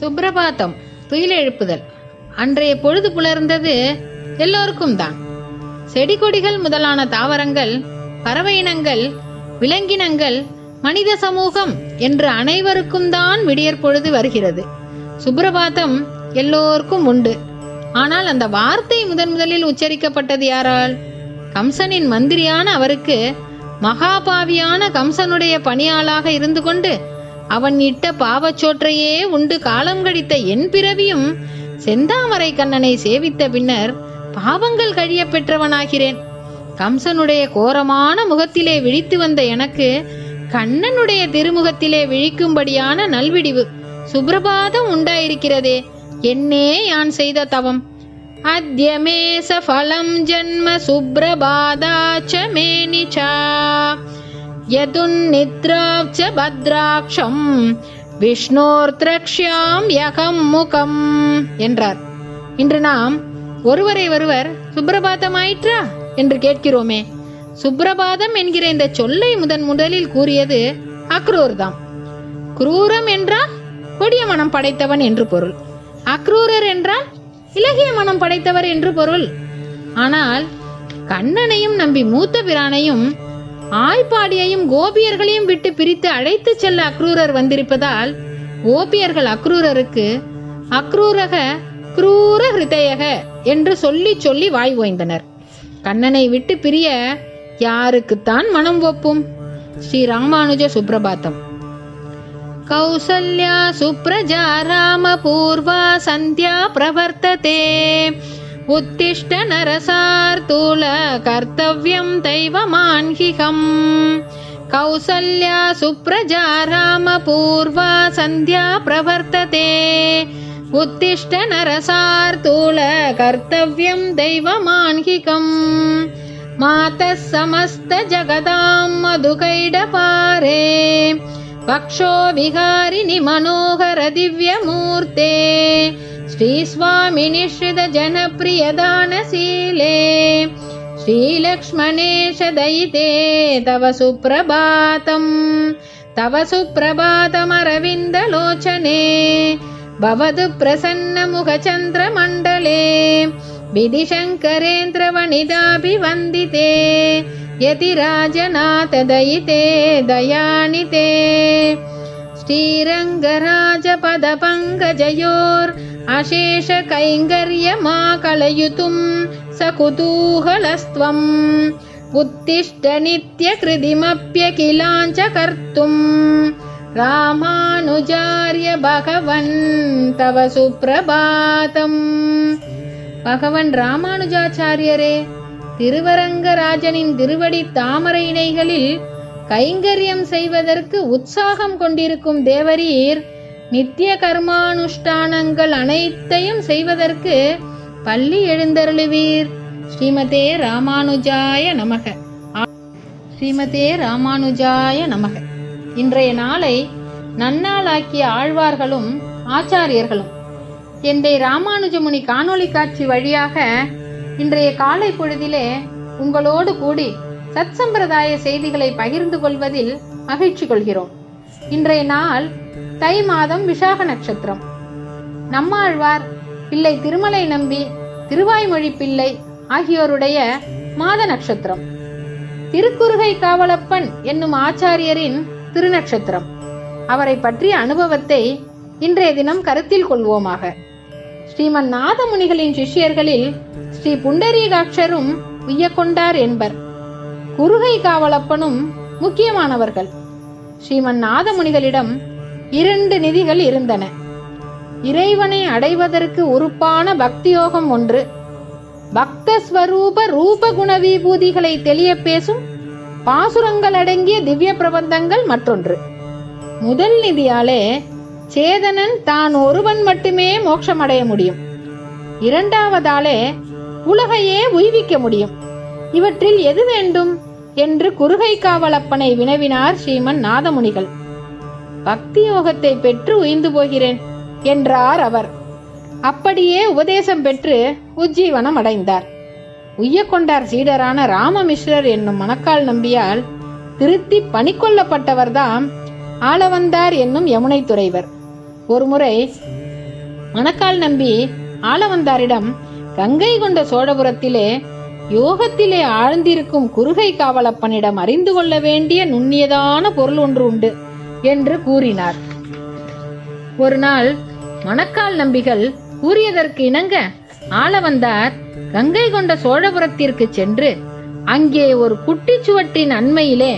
சுப்ரபாதம் துயில் எழுப்புதல். அன்றைய பொழுது புலர்ந்தது எல்லோருக்கும் தான் செடி கொடிகள் முதலான தாவரங்கள் பறவை இனங்கள் விலங்கினங்கள் மனித சமூகம் என்று அனைவருக்கும் தான் விடியற் பொழுது வருகிறது. சுப்ரபாதம் எல்லோருக்கும் உண்டு. ஆனால் அந்த வார்த்தை முதன் முதலில் உச்சரிக்கப்பட்டது யாரால்? கம்சனின் மந்திரியான அவருக்கு மகாபாவியான கம்சனுடைய பணியாளாக இருந்து கொண்டு அவன் இட்ட பாவச்சோற்றையே உண்டு காலம் கடித்த என் பிறவியும் செந்தாமரை கண்ணனை சேவித்த பின்னர் பாவங்கள் கழிய பெற்றவனாகிறேன். கம்சனுடைய கோரமான முகத்திலே விழித்து வந்த எனக்கு கண்ணனுடைய திருமுகத்திலே விழிக்கும்படியான நல்விடிவு சுப்ரபாதம் உண்டாயிருக்கிறதே என்னே யான் செய்த தவம்? அத்யமேச சஃபலம் ஜன்ம சுப்ரபாதாச்ச மேனிச்சா. यदुन्निद्राक्ष பத்ராட்சம் விஷ்ணோர்த்ரக்ஷ்யாம் யகம் முகம் என்றார். இன்று நாம் ஒருவரை ஒருவர் சுப்ரபாதமாயிற்றா என்று கேட்கிறோமே. சுப்ரபாதம் என்கிற இந்த சொல்லை முதன் முதலில் கூறியது அக்ரூர்தாம். குரூரம் என்றால் கொடிய மனம் படைத்தவன் என்று பொருள். அக்ரூரர் என்றால் இலகிய மனம் படைத்தவர் என்று பொருள். ஆனால் கண்ணனையும் நம்பி மூத்த பிரானையும் ஆய்ப்பாடியையும் கோபியர்களையும் விட்டு பிரித்து அழைத்து செல்ல அக்ரூரர் வந்திருப்பதால் கோபியர்கள் அக்ரூரருக்கு அக்ரூரக குரூர ஹிருதயக என்று சொல்லி சொல்லி வாய் ஓய்ந்தனர். கண்ணனை விட்டு பிரிய யாருக்குத்தான் மனம் ஒப்பும்? ஸ்ரீ ராமானுஜ சுப்ரபாதம் கௌசல்யா சுப்ரஜா ராம பூர்வா சந்தியா பிரவர்த்ததே उत्तिष्ठ नरसार्तूल कर्तव्यं दैवमान्हिहम् कौसल्या सुप्रजा रामपूर्वा सन्ध्या प्रवर्तते उत्तिष्ठ नरसार्तूल कर्तव्यं दैवमान्हिकम् मातः समस्तजगदां मधुकैडपारे पक्षो विहारिणि मनोहरदिव्यमूर्ते श्रीस्वामिनिश्रितजनप्रियदानशीले श्रीलक्ष्मणेश दयिते तव सुप्रभातम् तव सुप्रभातमरविन्दलोचने भवतु प्रसन्नमुखचन्द्रमण्डले विधिशङ्करेन्द्रवनिताभिवन्दिते यतिराजनाथदयिते दयानिते श्रीरङ्गराजपदपङ्कजयोर् अशेषकैङ्कर्यमाकलयुतुं सकुतूहलस्त्वम् उत्तिष्ठ नित्यकृतिमप्यखिलाञ्च कर्तुम् रामानुजार्य भगवन् तव सुप्रभातम् பகவன் ராமானுஜாச்சாரியரே திருவரங்கராஜனின் திருவடி தாமரை இணைகளில் கைங்கரியம் செய்வதற்கு உற்சாகம் கொண்டிருக்கும் தேவரீர் நித்திய கர்மானுஷ்டானங்கள் அனைத்தையும் செய்வதற்கு பள்ளி எழுந்தருளுவீர். ஸ்ரீமதே ராமானுஜாய நமக. ஸ்ரீமதே ராமானுஜாய நமக. இன்றைய நாளை நன்னாளாக்கிய ஆழ்வார்களும் ஆச்சாரியர்களும் என்னை ராமானுஜமுனி காணொளி காட்சி வழியாக இன்றைய காலை பொழுதிலே உங்களோடு கூடி சத் சம்பிரதாய செய்திகளை பகிர்ந்து கொள்வதில் மகிழ்ச்சி கொள்கிறோம். இன்றைய நாள் தை மாதம் விசாக நட்சத்திரம். நம்மாழ்வார் பிள்ளை திருமலை நம்பி திருவாய்மொழி பிள்ளை ஆகியோருடைய மாத நட்சத்திரம். திருக்குறுகை காவலப்பன் என்னும் ஆச்சாரியரின் திருநட்சத்திரம். அவரை பற்றிய அனுபவத்தை இன்றைய தினம் கருத்தில் கொள்வோமாக. ஸ்ரீமன் நாதமுனிகளின் சிஷ்யர்களில் ஸ்ரீ புண்டரீகாட்சரும் உய்யக்கொண்டார் என்பர். குறுகை காவலப்பனும் முக்கியமானவர்கள். ஸ்ரீமன் நாதமுனிகளிடம் இரண்டு நிதிகள் இருந்தன. இறைவனை அடைவதற்கு உறுப்பான பக்தியோகம் ஒன்று. பக்தஸ்வரூப ரூப குண விபூதிகளை தெளிய பேசும் பாசுரங்கள் அடங்கிய திவ்ய பிரபந்தங்கள் மற்றொன்று. முதல் நிதியாலே சேதனன் தான் ஒருவன் மட்டுமே மோட்சமடைய முடியும். இரண்டாவதாலே உலகையே உய்விக்க முடியும். இவற்றில் எது வேண்டும்? என்று குறுகை காவலப்பனை வினவினார் ஸ்ரீமன் நாதமுனிகள். பக்தி யோகத்தை பெற்று உயிர்ந்து போகிறேன் என்றார் அவர். அப்படியே உபதேசம் பெற்று உஜ்ஜீவனம் அடைந்தார். உய்யக்கொண்டார் சீடரான ராமமிஸ்ரர் என்னும் மணக்கால் நம்பியால் திருத்தி பணிக்கொள்ளப்பட்டவர்தாம் ஆளவந்தார் என்னும் யமுனை துறைவர். ஒருமுறை மணக்கால் நம்பி ஆளவந்தாரிடம் கங்கை கொண்ட சோழபுரத்திலே யோகத்திலே ஆழ்ந்திருக்கும் குறுகை காவலப்பனிடம் அறிந்து கொள்ள வேண்டிய நுண்ணியதான பொருள் ஒன்று உண்டு என்று கூறினார். ஒரு நாள் மணக்கால் நம்பிகள் கூறியதற்கு இணங்க ஆள வந்தார். கங்கை கொண்ட சோழபுரத்திற்கு சென்று அங்கே ஒரு குட்டிச்சுவட்டின் அண்மையிலே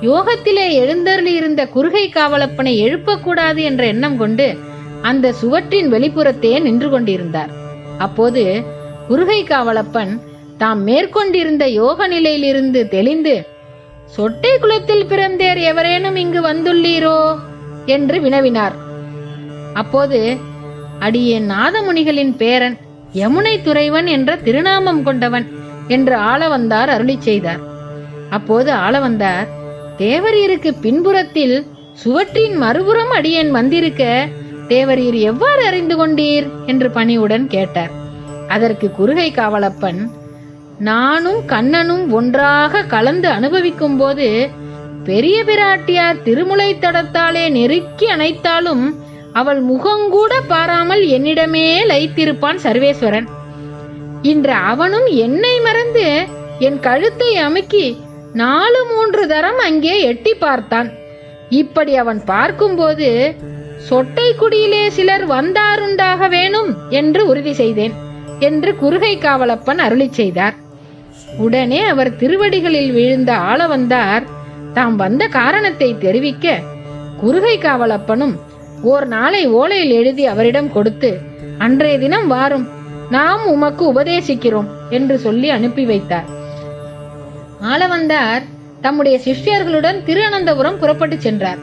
யோகத்திலே எழுந்தருளியிருந்த குறுகை காவலப்பனை எழுப்பக்கூடாது என்ற எண்ணம் கொண்டு அந்த சுவற்றின் வெளிப்புறத்தே நின்று கொண்டிருந்தார். அப்போது குறுகை காவலப்பன் தாம் மேற்கொண்டிருந்த யோக நிலையிலிருந்து தெளிந்து சொட்டை குலத்தில் பிறந்தேர் எவரேனும் இங்கு வந்துள்ளீரோ? என்று வினவினார். அப்போது அடியேன் நாதமுனிகளின் பேரன் யமுனை துறைவன் என்ற திருநாமம் கொண்டவன் என்று ஆளவந்தார் அருளி செய்தார். அப்போது ஆளவந்தார் தேவரீருக்கு பின்புறத்தில் சுவற்றின் மறுபுறம் அடியேன் வந்திருக்க தேவரீர் எவ்வாறு அறிந்து கொண்டீர்? என்று பணிவுடன் கேட்டார். அதற்கு குறுகை காவலப்பன் நானும் கண்ணனும் ஒன்றாக கலந்து அனுபவிக்கும் போது பெரிய பிராட்டியார் திருமுலை தடத்தாலே நெருக்கி அணைத்தாலும் அவள் முகங்கூட பாராமல் என்னிடமே லைத்திருப்பான் சர்வேஸ்வரன். இன்று அவனும் என்னை மறந்து என் கழுத்தை அமுக்கி நாலு மூன்று தரம் அங்கே எட்டி பார்த்தான். இப்படி அவன் பார்க்கும்போது சொட்டை குடியிலே சிலர் வந்தாருண்டாக வேணும் என்று உறுதி செய்தேன் என்று குறுகை காவலப்பன் அருளிச் செய்தார். உடனே அவர் திருவடிகளில் விழுந்த ஆளவந்தார். தாம் வந்த காரணத்தை தெரிவிக்க குறுகை காவலப்பனும் ஓர் நாளை ஓலையில் எழுதி அவரிடம் கொடுத்து அன்றைய தினம் வாரும் நாம் உமக்கு உபதேசிக்கிறோம் என்று சொல்லி அனுப்பி வைத்தார். ஆளவந்தார் தம்முடைய சிஷ்யர்களுடன் திருவனந்தபுரம் புறப்பட்டு சென்றார்.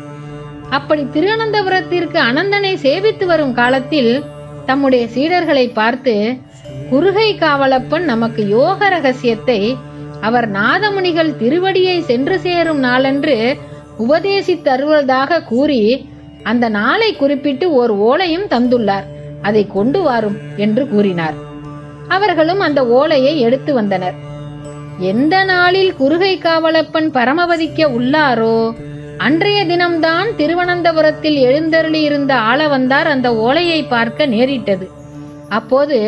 அப்படி திருவனந்தபுரத்திற்கு அனந்தனை சேவித்து வரும் காலத்தில் தம்முடைய சீடர்களை பார்த்து குறுகை காவலப்பன் நமக்கு யோக ரகசியத்தை அவர் நாதமுனிகள் திருவடியை சென்று சேரும் நாளன்று உபதேசித்தருவதாக கூறி அந்த நாளை குறிப்பிட்டு ஓர் ஓலையும் தந்துள்ளார். அதை கொண்டு வாரும் என்று கூறினார். அவர்களும் அந்த ஓலையை எடுத்து வந்தனர். எந்த நாளில் குறுகை காவலப்பன் பரமவதிக்க உள்ளாரோ அன்றைய தினம்தான் திருவனந்தபுரத்தில் எழுந்தருளி இருந்த ஆள வந்தார் அந்த ஓலையை பார்க்க நேரிட்டது. அப்போது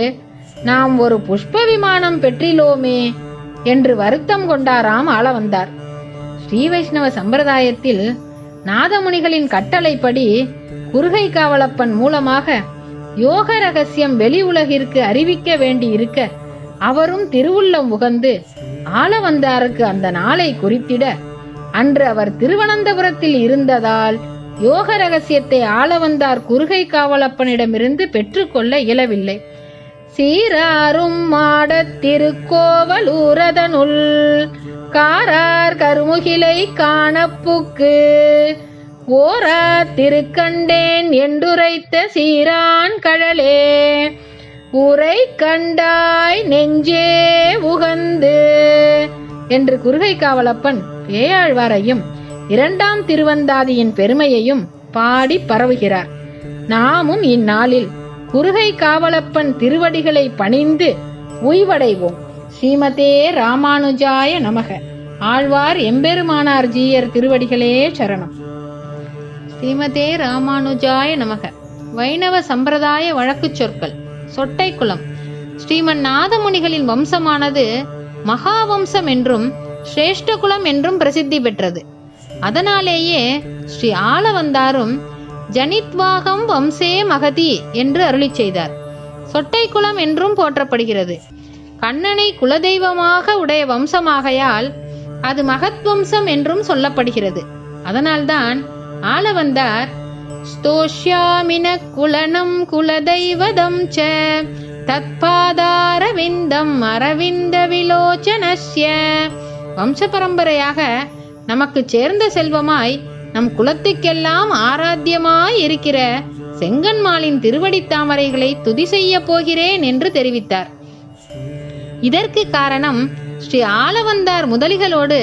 நாம் ஒரு புஷ்ப விமானம் பெற்றிலோமே என்று வருத்தம் கொண்டாராம் ஆள வந்தார் ஸ்ரீ வைஷ்ணவ சம்பிரதாயத்தில் நாதமுனிகளின் கட்டளைப்படி குறுகை காவலப்பன் மூலமாக யோக ரகசியம் வெளி உலகிற்கு அறிவிக்க வேண்டி இருக்க அவரும் திருவுள்ளம் உகந்து ஆளவந்தாருக்கு அந்த நாளை குறித்திட அன்று அவர் திருவனந்தபுரத்தில் இருந்ததால் யோக ரகசியத்தை ஆளவந்தார் குறுகை காவலப்பனிடமிருந்து பெற்றுக்கொள்ள இயலவில்லை. சீராரும் மாடத் திருக்கோவலூரதனுள் காரார் கருமுகிலை காணப்புக்கு ஓரா திருக்கண்டேன் என்றுரைத்த சீரான் கழலே. உரை கண்டாய் நெஞ்சே உகந்து என்று குறுகை காவலப்பன் பேயாழ்வாரையும் இரண்டாம் திருவந்தாதியின் பெருமையையும் பாடி பரவுகிறார். நாமும் இந்நாளில் குறுகை காவலப்பன் திருவடிகளை பணிந்து உய்வடைவோம். ஸ்ரீமதே ராமானுஜாய நமக. ஆழ்வார் எம்பெருமானார் ஜீயர் திருவடிகளே சரணம். ஸ்ரீமதே ராமானுஜாய நமக. வைணவ சம்பிரதாய வழக்குச் சொற்கள். சொட்டைக்குளம். ஸ்ரீமன் நாதமுனிகளின் வம்சமானது மகாவம்சம் என்றும் சிரேஷ்டகுலம் என்றும் பிரசித்தி பெற்றது. அதனாலேயே ஸ்ரீ ஆளவந்தாரும் ஜனித்வாகம் வம்சே மகதி என்று அருளிச் செய்தார். சொட்டை குலம் என்றும் போற்றப்படுகிறது. கண்ணனை குலதெய்வமாக உடைய வம்சமாகையால் அது மகத்வம்சம் என்றும் சொல்லப்படுகிறது. அதனால்தான் ஆளவந்தார் ஸ்தோஷ்யாமின குலனம் குலதெய்வதம் ச தத்பாதாரவிந்தம் அரவிந்த விலோச்சனஸ்ய. வம்ச பரம்பரையாக நமக்கு சேர்ந்த செல்வமாய் நம் குலத்துக்கெல்லாம் ஆராத்தியமாய் இருக்கிற செங்கன்மாலின் திருவடி தாமரைகளை துதி செய்ய போகிறேன் என்று தெரிவித்தார். இதற்கு காரணம் ஸ்ரீ ஆலவந்தார் முதலிகளோடு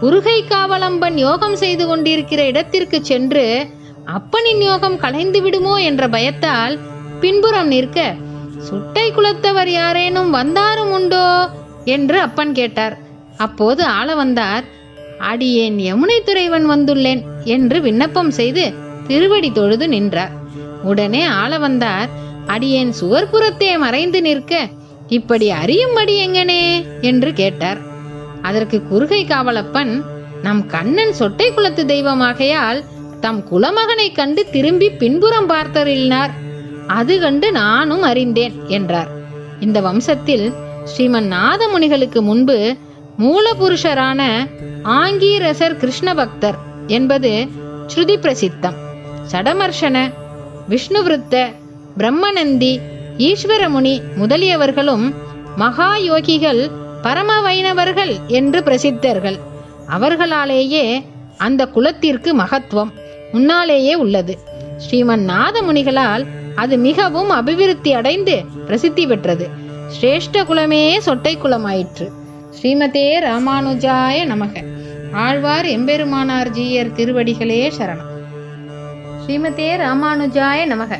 குருகை காவலம்பன் யோகம் செய்து கொண்டிருக்கிற இடத்திற்கு சென்று அப்பனின் யோகம் கலைந்து விடுமோ என்ற பயத்தால் பின்புறம் நிற்க சுட்டை குலத்தவர் யாரேனும் வந்தாரும் உண்டோ? என்று அப்பன் கேட்டார். அப்போது ஆளவந்தார் அடியேன் யமுனை துறைவன் வந்துள்ளேன் என்று விண்ணப்பம் செய்து திருவடி தொழுது நின்றார். உடனே ஆள வந்தார். அடியேன் சுவர்புறத்தே மறைந்து நிற்க இப்படி அறியும்படி எங்கனே? என்று கேட்டார். அதற்கு குறுகை காவலப்பன் நம் கண்ணன் சொட்டை குலத்து தெய்வமாகையால் தம் குலமகனை கண்டு திரும்பி பின்புறம் பார்த்தறினார் அது கண்டு நானும் அறிந்தேன் என்றார். இந்த வம்சத்தில் ஸ்ரீமன் நாதமுனிகளுக்கு முன்பு மூலபுருஷரான ஆங்கீரசர் கிருஷ்ண பக்தர் என்பது ஸ்ருதி பிரசித்தம். சடமர்ஷன விஷ்ணுவிருத்த பிரம்மநந்தி ஈஸ்வரமுனி முதலியவர்களும் மகா யோகிகள் பரம வைணவர்கள் என்று பிரசித்தர்கள். அவர்களாலேயே அந்த குலத்திற்கு மகத்துவம் முன்னாலேயே உள்ளது. ஸ்ரீமன் நாதமுனிகளால் அது மிகவும் அபிவிருத்தி அடைந்து பிரசித்தி பெற்றது. சிரேஷ்ட குலமே சொட்டை குலமாயிற்று. ஸ்ரீமதே ராமானுஜாய நமக. ஆழ்வார் எம்பெருமானார் ஜீயர் திருவடிகளே சரணம். ஸ்ரீமதே ராமானுஜாய நமக.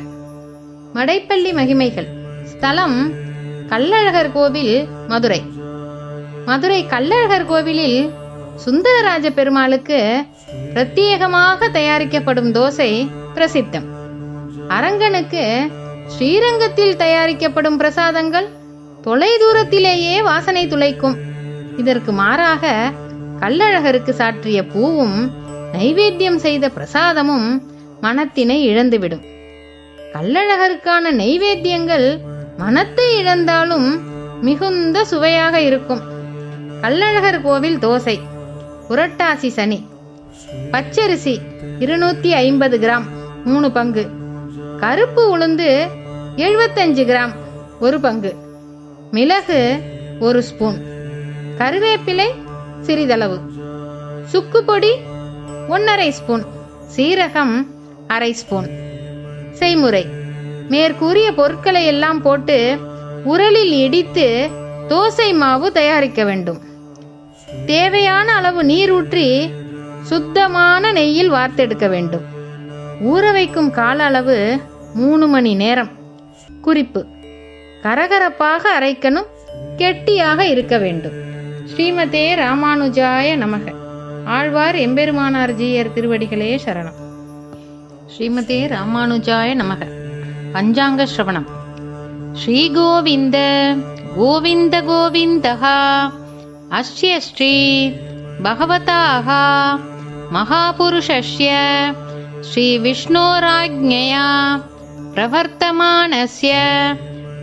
மடைப்பள்ளி மகிமைகள். ஸ்தலம் கள்ளழகர் கோவில் மதுரை. மதுரை கள்ளழகர் கோவிலில் சுந்தரராஜ பெருமாளுக்கு பிரத்யேகமாக தயாரிக்கப்படும் தோசை பிரசித்தம். அரங்கனுக்கு ஸ்ரீரங்கத்தில் தயாரிக்கப்படும் பிரசாதங்கள் தொலை தூரத்திலேயே வாசனை துளைக்கும் இதற்கு மாறாக கள்ளழகருக்கு சாற்றிய பூவும் நைவேத்தியம் செய்த பிரசாதமும் மனத்தினை இழந்துவிடும். கள்ளழகருக்கான நைவேத்தியங்கள் மனத்தை இழந்தாலும் மிகுந்த சுவையாக இருக்கும். கள்ளழகர் கோவில் தோசை புரட்டாசி சனி பச்சரிசி இருநூத்தி ஐம்பது கிராம் மூணு பங்கு. கருப்பு உளுந்து எழுபத்தஞ்சு கிராம் ஒரு பங்கு. மிளகு ஒரு ஸ்பூன். கருவேப்பிலை சிறிதளவு. சுக்கு பொடி ஒன்றரை ஸ்பூன். சீரகம் அரை ஸ்பூன். செய்முறை. மேற்கூறிய பொருட்களை எல்லாம் போட்டு உரலில் இடித்து தோசை மாவு தயாரிக்க வேண்டும். தேவையான அளவு நீர் ஊற்றி சுத்தமான நெய்யில் வார்த்தெடுக்க வேண்டும். ஊற வைக்கும் கால அளவு மூணு மணி நேரம். குறிப்பு. கரகரப்பாக அரைக்கணும். கெட்டியாக இருக்க வேண்டும். ஸ்ரீமதே ராமானுஜாய நமக. ஆழ்வார் எம்பெருமானார் ஜீயர் திருவடிகளே சரணம். ஸ்ரீமதே ராமானுஜாய நமக. பஞ்சாங்க ஸ்ரவணம். ஸ்ரீ கோவிந்த கோவிந்த கோவிந்தகா அஸ்ய ஸ்ரீ பகவதாகா மகாபுருஷஸ்ய ஸ்ரீ விஷ்ணோராஜ்ஞயா பிரவர்த்தமானஸ்ய.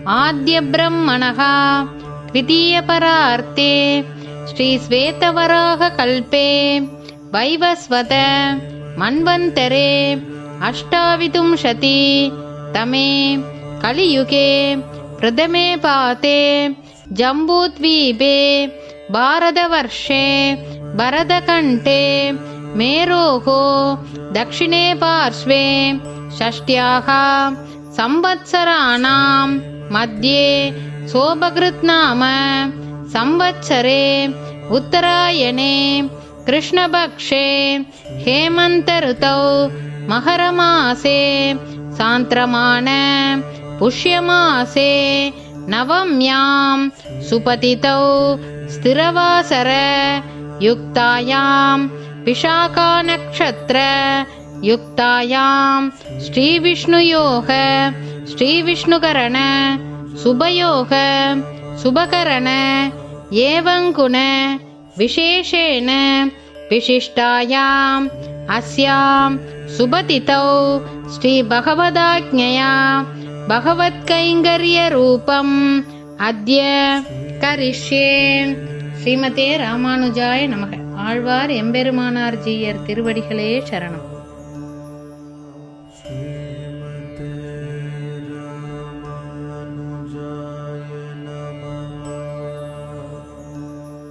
ஆத்ய பிரம்மணகா द्वितीयपरार्थे श्रीश्वेतवराहकल्पे वैवस्वत मन्वन्तरे अष्टाविंशति तमे कलियुगे प्रथमे पाते जम्बूद्वीपे भारतवर्षे भरतकण्ठे मेरोः दक्षिणे पार्श्वे षष्ट्याः संवत्सराणां मध्ये सोपकृत् नाम संवत्सरे उत्तरायणे कृष्णपक्षे हेमन्तऋतौ महरमासे सान्द्रमाण पुष्यमासे नवम्यां सुपतितौ स्थिरवासर युक्तायां विशाखानक्षत्र युक्तायां श्रीविष्णुयोः श्रीविष्णुकरण சுபயோக சுபகரண ஏவங்குண விசேஷேன விசிஷ்டாயாம் அஸ்யாம் சுபதிதௌ ஸ்ரீ பகவதாஜ்ஞயா பகவத்கைங்கரிய ரூபம் அத்ய கரிஷ்யே. ஸ்ரீமதே ராமானுஜாய நமக. ஆழ்வார் எம்பெருமானார் ஜீயர் திருவடிகளே சரணம்.